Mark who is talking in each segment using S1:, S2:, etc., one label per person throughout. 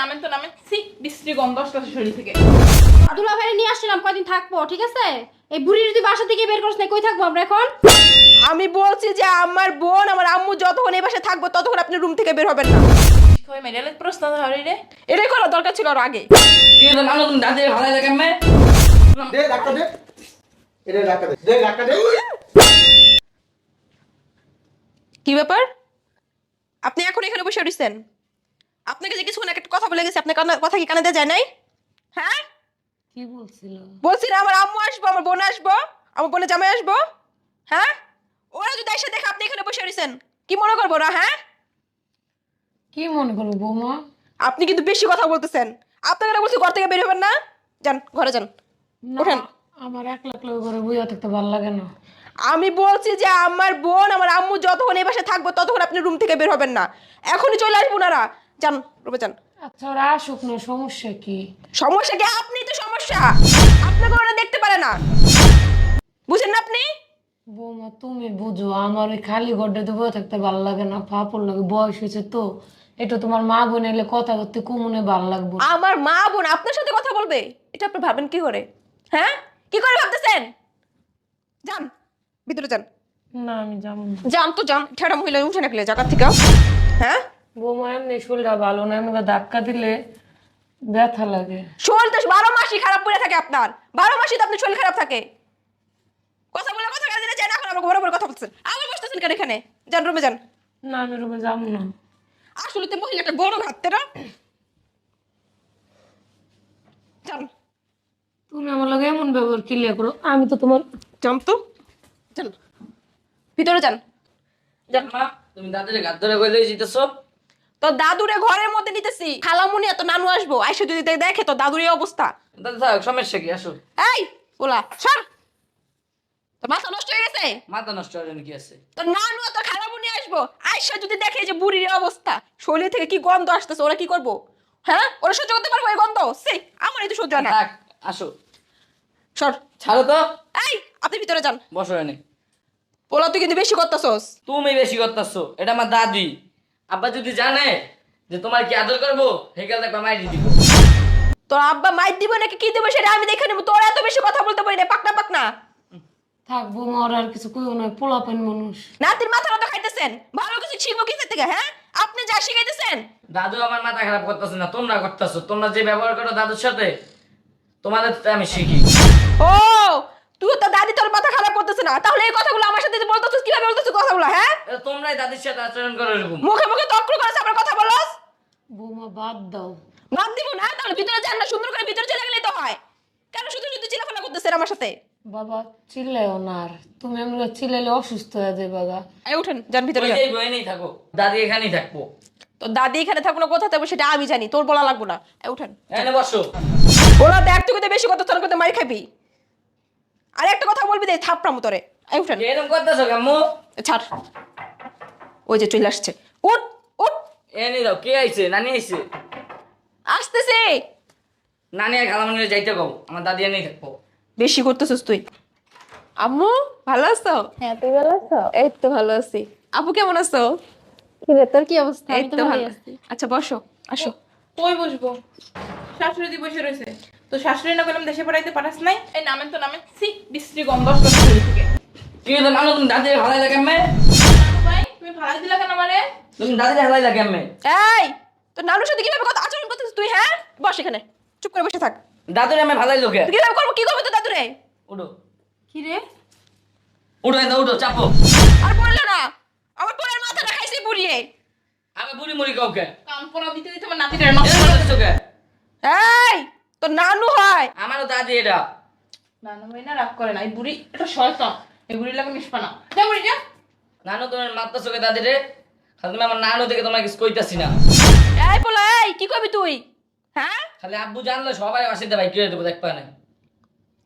S1: নামেন তো নামেন। সি বিশ্রী গন্ধ আসতেছে শরীর থেকে।
S2: দুলা ভাই নিয়ে আসছিলাম কয়দিন থাকব ঠিক আছে? এই বুড়ি যদি বাসা থেকে বের করিস না কই থাকব আমরা এখন?
S3: আমি বলছি যে আমার বোন আমার আম্মু যতক্ষণ এই বাসায় থাকব ততক্ষণ আপনি রুম থেকে বের হবেন না।
S1: কই মেডেলের প্রশ্ন ধরি রে।
S3: এটাই করার দরকার ছিল আর আগে।
S4: কি হলো নানু তুমি দাদি ভালো লাগে মে
S5: দে ধাক্কা দে। এটা ধাক্কা দে। দে ধাক্কা দে।
S3: কি ব্যাপার? আপনি এখন এখানে বসে উঠেছেন আপনাকে যে কিছুক্ষণ একটা কথা বলে গেছে আপনার কথা কি কানে দেওয়া যায় নাই? হ্যাঁ?
S6: কি বলছিল?
S3: বলছি না আমার আম্মু আসব আমার বোন আসব আমার বোনের জামাই আসব। হ্যাঁ? ওরা যদি এসে দেখে আপনি এখানে বসে রয়েছেন কি মনে করব না হ্যাঁ?
S6: কি মনে করব বৌমা?
S3: আপনি কিন্তু বেশি কথা বলতেছেন। আপনাকে বলছি ঘর থেকে বের হবেন না? যান ঘরে যান। ওঠেন।
S6: আমার এক লাখ লোক করে বইয়া থাকতে ভালো লাগে না।
S3: আমি বলছি যে আমার বোন আমার আম্মু যতক্ষণ এই বাসায় থাকব ততক্ষণ আপনি রুম থেকে বের হবেন না। এখনই চলে আসব ওনারা। যান রুমে যান
S6: আচ্ছা ওরা আসুক না সমস্যা কি?
S3: সমস্যা কি? আপনি তো সমস্যা। আপনাকে ওরা দেখতে পারে না। বুঝেন না আপনি?
S6: বৌমা তুমি বুঝো আমার ওই খালি গড্ডাতে বয়ে থাকতে ভালো লাগে না ফাপড় লাগে বয়স হয়েছে তো। এটা তোমার মা বোন এলে কথা করতে কুমনে ভালো লাগবো।
S3: আমার মা বোন আপনার সাথে কথা বলবে? এটা আপনি ভাবেন কি করে? হ্যাঁ? কি করে ভাবতেছেন? যান ভিতরে যান।
S6: না আমি যাব না।
S3: যান তো যান। ঠেড়া মহিলা উঠে নাকলে জায়গা থেকে হ্যাঁ?
S6: বৌমা এমনি শরীরটা ভালো না এমনি ধাক্কা দিলে ব্যথা লাগে।
S3: শরীর তো বারো মাসই খারাপ পড়ে থাকে আপনার। বারো মাসই তো আপনার শরীর খারাপ থাকে। কথা বলে কথা কাজে যায় না এখন আমার বড় বড় কথা বলছেন আবার বসতেছেন কেন এখানে? যান রুমে যান।
S6: না আমি রুমে যাব না।
S3: আসলে তো মহিলাটা বড় ঘাটতে না? যান।
S6: তুমি আমার লগে এমন ব্যবহার ক্লিয়ার করো আমি তো তোমার
S3: যান তো। যান। ভিতরে যান।
S4: মা তুমি দাদির গাত ধরে কইলে জিতেছো
S3: তো দাদুরে ঘরের মধ্যে নিতেছি। খালামুনি এত নানু আসব আইসে যদি দেখে তো দাদুর এই অবস্থা।
S4: দাদি থাক সমস্যা কি? আসো।
S3: এই বলা সর। মাথা নষ্ট হয়ে গেছে?
S4: মাথা নষ্ট হওয়ার জন্য কি আছে?
S3: তোর নানু তোর খালামুনি আসব আইসা যদি দেখে যে বুড়ির এই অবস্থা শরীর থেকে কি গন্ধ আসতেছে ওরা কি করব? হ্যাঁ? ওরা সহ্য করতে পারব এই গন্ধ? সে আমার এই তো সহ্য হয় না।
S4: থাক আসো।
S3: সর।
S4: ছাড়ো তো।
S3: এই আপনি ভিতরে যান।
S4: বসো এনে
S3: পোলা তুই কিন্তু বেশি করতেছস।
S4: তুমি বেশি করতেছো এটা আমার দাদি। আব্বা যদি জানে যে তোমার কি আদর করব হেকাল দেখবা মাইরি দিব।
S3: তোর আব্বা মাইর দিব নাকি কি দিব সেটা আমি দেখে নেব। তোর এত বেশি কথা বলতে পারি না পাকনা পাকনা।
S6: থাক বৌমা ওরা আর কিছু কইও না পোলাপেন মানুষ।
S3: নাতির মাথা তো খাইতেছেন ভালো কিছু শিখব কি থেকে হ্যাঁ? আপনি যা শিখাইতেছেন।
S4: দাদু আমার মাথা খারাপ করতেছে না তোমরা করতেছো তোমরা যে ব্যবহার করো দাদুর সাথে তোমাদের আমি শিখি।
S3: তুই তো দাদি তোর মাথা খারাপ করতেছে না। তাহলে এই কথাগুলো আমার সাথে যে বলতেছিস কীভাবে বলতেছিস কথাগুলো হ্যাঁ?
S4: তোমরাই দাদির সাথে আচরণ করো এরকম।
S3: মুখে মুখে তক্র করেছ আমার কথা বলস।
S6: বৌমা বাদ দাও।
S3: বাদ দিব না তাহলে ভিতরে যান না সুন্দর করে ভিতরে চলে গেলে তো হয়। কেন শুধু শুধু চিলাফালা করতেছেন আমার সাথে?
S6: বাবা চিল্লাইও না আর। তুমি এমনি চিল্লাইলে অসুস্থ হয়ে যাবে বাবা।
S3: এই উঠেন যান ভিতরে যান।
S4: ওই বই নেই থাকো। দাদি এখানেই থাকব।
S3: তো দাদি এখানে থাকব না কোথায় থাকব সেটা আমি জানি তোর বলা লাগবো না। এই উঠেন।
S4: এনে বসো।
S3: ওরা দেখ তুই বেশি কথা তোর করতে মারি খাবি। আর একটা কথা বলবি দে থাপড়া মতরে এই উঠেন।
S4: এরকম করতেছো কাম্মু
S3: ছাড়। ওই যে চলে আসছে। উঠ উঠ।
S4: এনে দাও কে আইছে? নানি আইছে?
S3: আসতেছে।
S4: নানি আর খালামনির যাইতে কও। আমার দাদি এনেই থাকব।
S3: বেশি করতেছিস তুই। আম্মু ভালো আছো?
S2: হ্যাঁ তুই ভালো আছো?
S3: এই তো ভালো আছি। আপু কেমন আছো?
S2: কি রে তোর কি অবস্থা?
S3: এই
S2: তো
S3: ভালো।
S2: আছি।
S3: আচ্ছা বসো। আসো।
S1: কই বসবো? শাশুড়ি দি বসে রয়েছে। তো শাশুড়ি না করলাম দেশে পড়াইতে পারাস নাই? এই নামেন তো নামেন। সি বিশ্রী গন্ধ শরীর থেকে
S4: কি হলো নানু তুমি দাদির ভালো লাগে মে
S1: ভাই তুমি ভাড়া দিলা কেন আমারে?
S4: তুমি দাদির ভালো লাগে মে
S3: এই তো নানুর সাথে কীভাবে কথা আচরণ করতেছিস তুই হ্যাঁ? বস এখানে চুপ করে বসে থাক।
S4: দাদুর আমি ভালোই লোকে
S3: তুই কীভাবে করব? কি করব তো দাদুরে
S4: উঠো।
S2: কি রে?
S4: উঠো এনে উঠো চাপো।
S3: আর বলল না আমার পরের মাথাটা খাইছে পুড়িয়ে
S4: আমি বুড়ি মুড়ি কাউকে।
S1: কাম পোড়া দিতে দিতে আমার নাতিটার নষ্ট
S4: এরকম করতেছো কে?
S3: এই তো নানু হয়।
S4: আমারও দাদি এটা
S1: নানু ভাই না রাগ করে না এই বুড়ি এটা শয়তান। এই বুড়ি লাগে নিষ্পানা যা বুড়ি যা।
S4: নানু তোমার মাত্রা চোখে দাদি রে। খালি তুমি আমার নানু তোমার কিছু কইতাছি না।
S3: এই বলো এই কি করবি তুই? হ্যাঁ?
S4: খালি আব্বু জানলে সবাই বাসিতে ভাই কিনে দেবো দেখবা না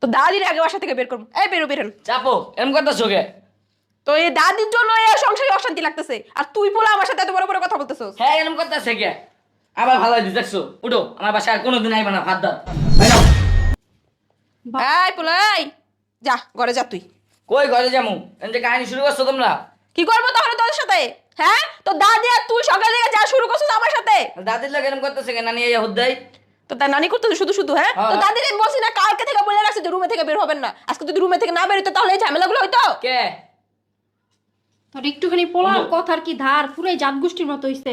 S3: তো দাদির আগে বাসা থেকে বের করব। এই বেরো বেরোন
S4: চাপো এরকম করতেছো কে
S3: তো এই দাদির জন্য এই সংসারে অশান্তি লাগতেছে। আর তুই বলে আমার সাথে এত বড় বড় কথা বলতেছস।
S4: হ্যাঁ এরকম করতেছে কে? আবার ভালো দিস দেখছ উঠো আমার বাসায় আর কোনোদিন আইবা না ভাত দাও।
S3: এই বলো যা ঘরে যা তুই।
S4: কই ঘরে যামু? যে কাহিনী শুরু করছ তোমরা?
S3: কি করব তাহলে তোদের সাথে? হ্যাঁ? তো দাদি আর তুই সকালে থেকে যা শুরু করছিস আমার সাথে।
S4: দাদির লাগে এরকম করতেছে কেন? নানি এই হুদ্দাই
S3: তো তার নানি করতে শুধু শুধু হ্যাঁ? তো
S4: হ্যাঁ।
S3: দাদির আমি বলছি না কালকে থেকে বলে রাখছি যে রুমে থেকে বের হবেন না। আজকে যদি রুমে থেকে না বেরোতো তাহলে এই ঝামেলাগুলো হইতো?
S4: কে?
S2: তোর একটুখানি পোলার কথার কি ধার? পুরাই জাত গোষ্ঠীর মতো হইছে।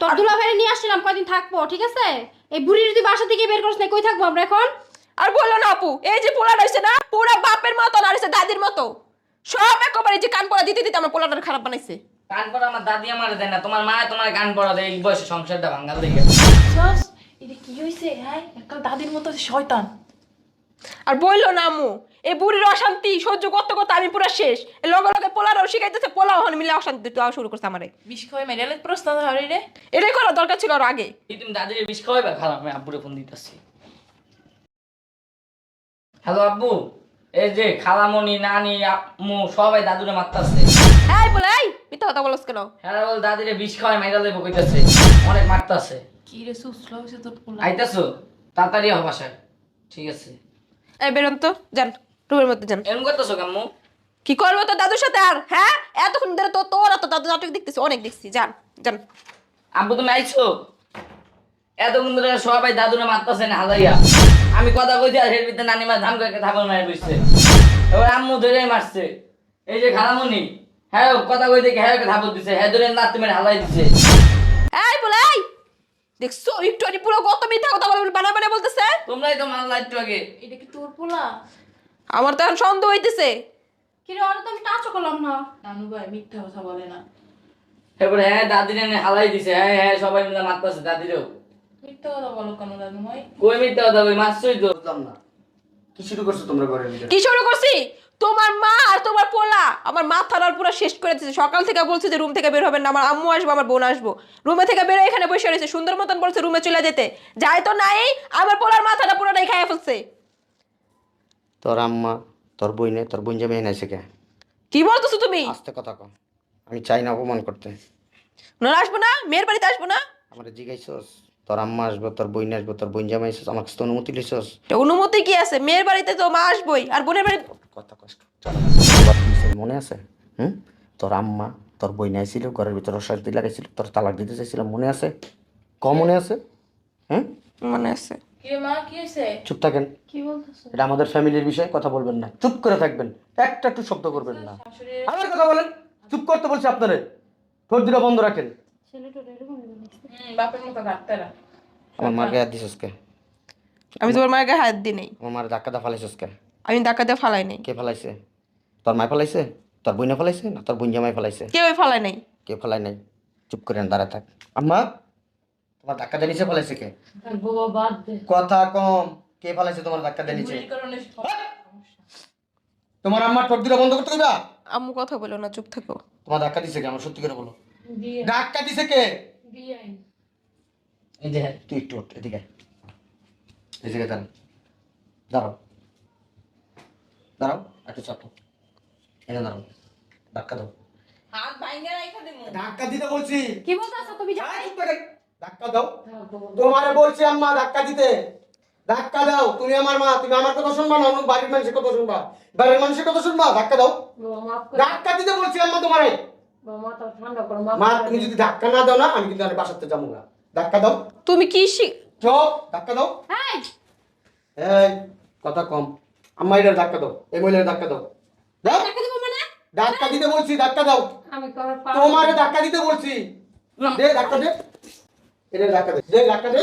S2: তোর দুলা ভাইরে নিয়ে আসছিলাম কয়দিন থাকব ঠিক আছে? এই বুড়ির যদি বাসা থেকে বের করিস না কই থাকব আমরা এখন?
S3: আর বলল না আপু এই যে পোলা রয়েছে না পুরা বাপের মতো না রয়েছে দাদির মতো। সব একেবারে যে কান পড়া দিতে দিতে আমার পোলাটার খারাপ বানাইছে।
S4: গান পড়া আমার দাদি আমার দেয় না তোমার মা তোমার গান পড়া দেয় এই বয়সে সংসারটা
S1: এটা কি হয়েছে হ্যাঁ? একটা দাদির মতো শয়তান।
S3: আর বলল না আম্মু এই বুড়ির অশান্তি সহ্য করতে করতে আমি পুরো শেষ। এই লগে লগে পোলারও শিখাইতেছে পোলাও হন মিলে অশান্তি দেওয়া শুরু করছে আমারে।
S1: বিষ খাওয়াই মেডালের প্রশ্ন ধরে রে।
S3: এটাই করা দরকার ছিল আর আগে।
S4: এই তুমি দাদির বিষ খাওয়াইবা খারাপ আমি আব্বুরে ফোন দিতেছি। হ্যালো আব্বু এই যে খালামণি নানি আম্মু সবাই দাদুরে মারতাছে।
S3: এই বলে এই মিথ্যা কথা বলছ কেন?
S4: হ্যাঁ বল দাদিরে বিষ খাওয়াই মাইরা দেবো কইতাছে। অনেক মারতাছে।
S1: কি রে সুসলা হয়েছে তোর পোলা।
S4: আইতাছো তাড়াতাড়ি হও বাসায়। ঠিক আছে।
S3: এই বেরোন তো যান। রুমের মধ্যে যান।
S4: এরকম করতেছো কাম্মু
S3: কি করব তো দাদুর সাথে আর? হ্যাঁ? এতক্ষণ ধরে তো তোর তো দাদু নাটক দেখতেছি অনেক দেখছি। যান যান।
S4: আব্বু তুমি আইছো? এতক্ষণ ধরে সবাই দাদুরে মারতাছে না হাজাইয়া আমি কথা কইছি আর এর ভিতরে নানিমা ধান করে থাপড় মারি বসছে এবার আম্মু ধরে মারছে। এই যে খালামণি হ্যাঁ কথা কই দেখে হ্যাঁ থাপড় দিছে। হ্যাঁ ধরে লাত্তি মেরে হালাই দিছে।
S3: এই বলে এই! দেখছ একটু পুরো কত মিথ্যা কথা বলে বানা বানা বলতেছে?
S4: তোমরাই তো মারলা একটু আগে।
S1: এটা কি তোর পোলা?
S3: আমার তো এখন সন্দেহ হইতেছে।
S2: কি রে তো আমি টাচও করলাম না।
S1: নানু ভাই মিথ্যা কথা বলে না।
S4: এরপরে হ্যাঁ দাদিরে এনে হালাই দিছে। হ্যাঁ হ্যাঁ সবাই মিলে মারতাছে দাদিরেও।
S1: মিথ্যা কথা বলো কেন দাদু ভাই?
S4: কই মিথ্যা কথা কই মারছই তো
S5: বুঝলাম না। কি শুরু করছ তোমরা ঘরের ভিতরে?
S3: কি শুরু করছি? তোমার মা আর তোমার পোলা। আমার মাথা আর পুরো শেষ করে দিয়েছে। সকাল থেকে বলছে যে রুম থেকে বের হবেন না। আমার আম্মু আসব আমার বোন আসব। রুমে থেকে বেরো এখানে বসে রয়েছে। সুন্দর মতন বলছে রুমে চলে যেতে। যাই তো নাই আমার পোলার মাথাটা পুরোটাই খাইয়া ফেলছে।
S5: তোর আম্মা তোর বই নেই তোর বোন যাবে এনাইছে কে?
S3: কি বলতেছো তুমি?
S5: আস্তে কথা কম আমি চাই না অপমান করতে।
S3: ওনারা আসব না মেয়ের বাড়িতে আসব না?
S5: আমার জিগাইছস? তোর আম্মা আসব তোর বই আসব তোর বোন জামাই আইসস আমার কাছে তো অনুমতি লিছস
S3: এটা অনুমতি কি আছে? মেয়ের বাড়িতে তো মা আসবোই আর বোনের বাড়ি
S5: কথা কষ্ট মনে আছে? হুম? তোর আম্মা তোর বই আইছিল ঘরের ভিতরে অশান্তি লাগাইছিল তোর তালাক দিতে চাইছিলাম মনে আছে? ক মনে আছে? হ্যাঁ
S3: মনে আছে।
S1: মা কি
S5: চুপ থাকেন।
S2: কি বলতেছো?
S5: এটা আমাদের ফ্যামিলির বিষয় কথা বলবেন না। চুপ করে থাকবেন। একটা একটু শব্দ করবেন না।
S1: শাশুড়ির
S5: আমার কথা বলেন। চুপ করতে বলছি আপনারে। ঠোঁট দুটো বন্ধ রাখেন।
S2: ছেলেটা এরকমই
S1: হুম, বাপের মতো ডাক্তারা
S5: আমার মার গায়ে হাত দিছস কে?
S3: আমি তোমার মায়ের গায়ে হাত দিই নেই।
S5: আমার মার ধাক্কা দা ফালাইছস কে?
S3: আমি ডাকা দিয়ে ফালাই নেই।
S5: কে ফেলাইছে? তোর মায় ফেলাইছে? তোর বইনা ফেলাইছে? না তোর বোন জামাই ফেলাইছে?
S3: কেউ ফালাই নাই।
S5: কে ফেলাই নাই? চুপ করে দাঁড়া থাক। আম্মা তোমার ধাক্কা দিয়ে নিচে ফেলাইছে কে?
S6: বাবা বাদ দে।
S5: কথা কম। কে ফেলাইছে তোমার ধাক্কা দিয়ে নিচে? তোমার আম্মা ঠোঁট দুটো বন্ধ করতে কইবা?
S3: আম্মু কথা বলো না চুপ থাকো।
S5: তোমার ধাক্কা দিছে কে? আমার সত্যি করে বলো। ধাক্কা দিছে কে?
S4: এই যে
S5: তুই একটু ওঠ, এদিকে। এদিকে দাঁড়াও। দাঁড়াও। দাঁড়াও একটু চাপো এনে দাঁড়াও। ধাক্কা দাও।
S1: হাত ভাঙে রাখা দেবো
S5: ধাক্কা দিতে বলছি।
S2: কি বলতেছো? তুমি যা-
S5: চুপ করে। ধাক্কা দাও। তোমারে বলছি আম্মা ধাক্কা দিতে। ধাক্কা দাও। তুমি আমার মা তুমি আমার কথা শুনবা না? অন্য বাড়ির মানুষের কথা শুনবা? বাড়ির মানুষের কথা শুনবা? ধাক্কা দাও। ধাক্কা দিতে বলছি আম্মা তোমারে। মা তুমি যদি ধাক্কা না দাও না আমি কিন্তু আর বাসাতে যাব না। ধাক্কা দাও।
S3: তুমি কি
S5: চপ। ধাক্কা দাও।
S2: এই,
S5: এই কথা কম। আম্মা এটা ধাক্কা দাও। এই মহিলার ধাক্কা দাও। দাও।
S2: টাকা মানে?
S5: ধাক্কা দিতে বলছি ধাক্কা দাও।
S6: আমি
S5: তোমারে ধাক্কা দিতে বলছি। দে ধাক্কা দে। এটা ধাক্কা দে দে ধাক্কা দে।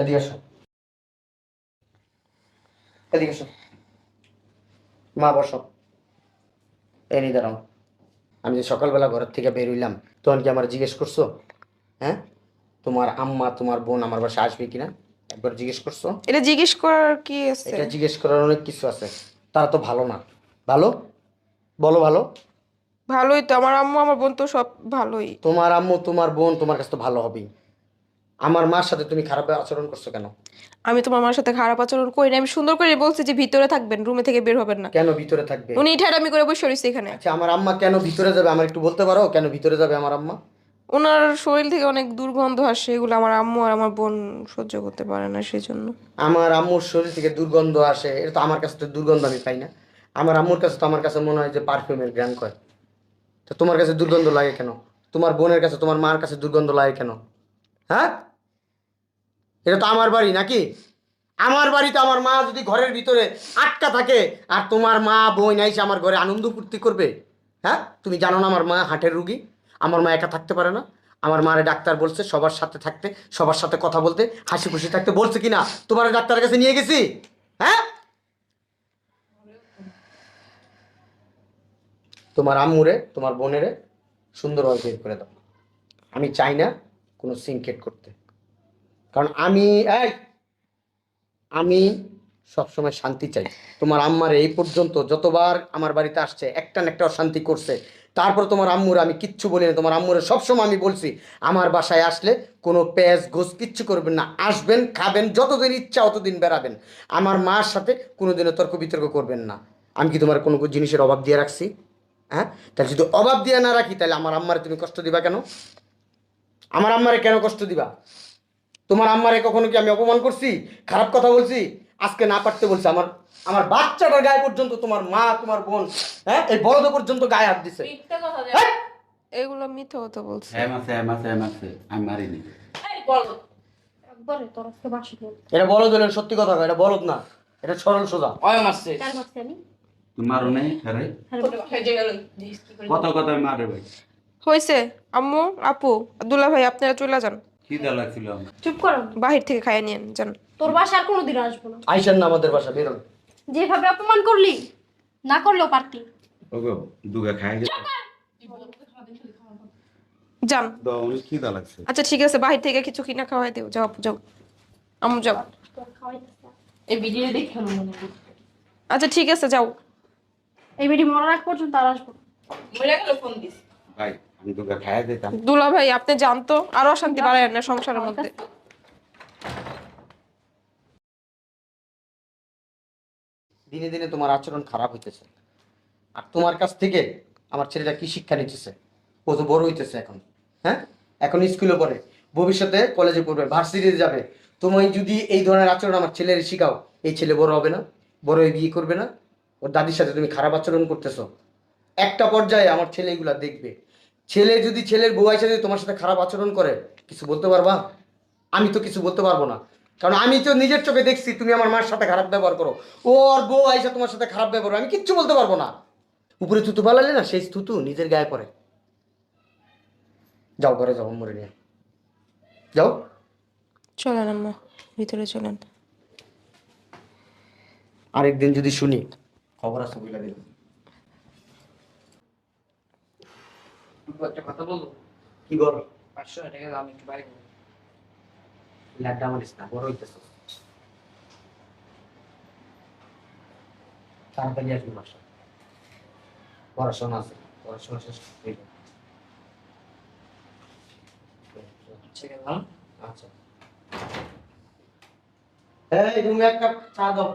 S5: এদিকে আসো। এদিকে আসো। মা বসো। এই নি দাঁড়াও। আমি যে সকালবেলা ঘরের থেকে বের হইলাম তখন কি আমার জিজ্ঞেস করছ? হ্যাঁ? তোমার আম্মা তোমার বোন আমার বাসা আসবে কিনা? একবার জিজ্ঞেস করছ?
S3: এটা জিজ্ঞেস করার কি আছে?
S5: এটা জিজ্ঞেস করার অনেক কিছু আছে। তারা তো ভালো না। ভালো? বলো ভালো।
S3: ভালোই তো আমার আম্মু আমার বোন তো সব ভালোই।
S5: তোমার আম্মু তোমার বোন তোমার কাছে তো ভালো হবেই। আমার মার সাথে তুমি খারাপ আচরণ করছ কেন?
S3: আমি তোমার মার সাথে খারাপ আচরণ করি না আমি সুন্দর করে বলছি যে ভিতরে থাকবেন রুমে থেকে বের হবেন না।
S5: কেন ভিতরে থাকবে?
S3: উনি ঠেটামি করে বসে রয়েছে এখানে।
S5: আচ্ছা আমার আম্মা কেন ভিতরে যাবে? আমার একটু বলতে পারো কেন ভিতরে যাবে আমার আম্মা?
S3: ওনার শরীর থেকে অনেক দুর্গন্ধ আসে এগুলো আমার আম্মু আর আমার বোন সহ্য করতে পারে না সেই জন্য
S5: আমার আম্মুর শরীর থেকে দুর্গন্ধ আসে এটা তো আমার কাছে তো দুর্গন্ধ আমি পাই না। আমার আম্মুর কাছে তো আমার কাছে মনে হয় যে পারফিউমের গ্রান কয়। তো তোমার কাছে দুর্গন্ধ লাগে কেন? তোমার বোনের কাছে, তোমার মার কাছে দুর্গন্ধ লাগে কেন? হ্যাঁ? এটা তো আমার বাড়ি নাকি? আমার বাড়িতে আমার মা যদি ঘরের ভিতরে আটকা থাকে আর তোমার মা, বোন আইসে আমার ঘরে আনন্দ ফুর্তি করবে হ্যাঁ? তুমি জানো না আমার মা হার্টের রুগী? আমার মা একা থাকতে পারে না। আমার মারে ডাক্তার বলছে সবার সাথে থাকতে, সবার সাথে কথা বলতে, হাসি খুশি থাকতে বলছে কি না তোমার ডাক্তারের কাছে নিয়ে গেছি হ্যাঁ? তোমার আম্মুরে, তোমার বোনেরে সুন্দরভাবে বের করে দাও। আমি চাই না কোনো সিনকেট করতে। কারণ আমি, এই, আমি সবসময় শান্তি চাই। তোমার আম্মার এই পর্যন্ত যতবার আমার বাড়িতে আসছে, একটা না একটা অশান্তি করছে। তারপর তোমার আম্মুর আমি কিচ্ছু বলি না। তোমার আম্মুরে সবসময় আমি বলছি, আমার বাসায় আসলে কোনো প্যাঁচ ঘোষ কিচ্ছু করবেন না। আসবেন, খাবেন, যতদিন ইচ্ছা অতদিন বেড়াবেন। আমার মার সাথে কোনোদিনও তর্ক বিতর্ক করবেন না। আমি কি তোমার কোনো জিনিসের অভাব দিয়ে রাখছি? হ্যাঁ? তাহলে যদি অভাব দিয়ে না রাখি তাহলে আমার আম্মারে তুমি কষ্ট দিবা কেন? আমার আম্মারে কেন কষ্ট দিবা? তোমার আম্মারে কখনো কি আমি অপমান করছি? খারাপ কথা বলছি? আজকে না পারতে বলছি। আমার আমার বাচ্চাটার গায়ে পর্যন্ত তোমার মা তোমার বোন হ্যাঁ? এই বড়দ পর্যন্ত গায়ে হাত দিছে।
S1: মিথ্যা কথা যে-?
S3: এগুলো মিথ্যা কথা বলছে।
S7: হ্যাঁ মাসে হ্যাঁ মাসে হ্যাঁ মাসে। আমি মারিনি।
S1: এই বলো।
S2: একবারে তোর আজকে বাসি দিন
S5: এটা বলদ হলে সত্যি কথা কয়, এটা বলদ না এটা সরল সোজা।
S4: অয় মারছে
S2: কার মারছি আমি?
S7: তুমি মারো নাই কত মারে ভাই।
S3: হয়েছে আম্মু আপু দুলা ভাই আপনারা চলে যান।
S7: খিদা লাগছিল আমার।
S2: চুপ করো।
S3: বাহির থেকে খাইয়ে নিয়েন যান।
S2: তোর বাসা আর কোনোদিন আসব না।
S5: আইসেন না আমাদের বাসা বেরোন।
S2: যেভাবে অপমান করলি না করলেও পারতি।
S7: ওগো দুগা খাই গেছে
S3: যান।
S7: তো খিদা লাগছে।
S3: আচ্ছা ঠিক আছে বাহির থেকে কিছু কিনা খাওয়াই দেও। যাও আপু যাও। আম্মু যাও।
S1: এই ভিডিও দেখে হলো
S3: আচ্ছা ঠিক আছে যাও।
S2: এই বেটি মরার আগ পর্যন্ত আর আসব।
S1: মরে গেল ফোন দিস।
S7: ভাই আমি খাই দিতাম।
S3: দুলা ভাই আপনি জানতো আরও অশান্তি বাড়ায় না সংসারের মধ্যে।
S5: দিনে দিনে তোমার আচরণ খারাপ হইতেছে। আর তোমার কাছ থেকে আমার ছেলেটা কি শিক্ষা নিতেছে? ও তো বড় হইতেছে এখন। হ্যাঁ? এখন স্কুলে পড়ে। ভবিষ্যতে কলেজে পড়বে ভার্সিটিতে যাবে। তুমি যদি এই ধরনের আচরণ আমার ছেলের শিখাও এই ছেলে বড় হবে না বড় হয়ে বিয়ে করবে না ওর দাদির সাথে তুমি খারাপ আচরণ করতেছো। একটা পর্যায়ে আমার ছেলে এগুলা দেখবে। ছেলে যদি ছেলের বউ যদি তোমার সাথে খারাপ আচরণ করে কিছু বলতে পারবা? আমি তো কিছু বলতে পারব না। কারণ আমি তো নিজের চোখে দেখছি তুমি আমার মার সাথে খারাপ ব্যবহার করো। ওর বউ আইসা তোমার সাথে খারাপ ব্যবহার করো। আমি কিচ্ছু বলতে পারব না। উপরে থুতু পালালে না সেই থুতু নিজের গায়ে পড়ে। যাও ঘরে যাও মরে নিয়ে। যাও।
S3: চলেন আম্মু ভিতরে চলেন।
S5: আরেকদিন যদি শুনি। খবর আছে বলে দিল
S4: একটা কথা বলব
S5: কি বল?
S4: পাঁচশো টাকা আমি একটু বাইরে যাব।
S5: লাড্ডা মারিস না বড় হইতেছ। তাড়াতাড়ি আসবি বাসা পড়াশোনা আছে পড়াশোনা শেষ
S4: হ্যাঁ?
S5: আচ্ছা এই রুমে এক কাপ চা দাও।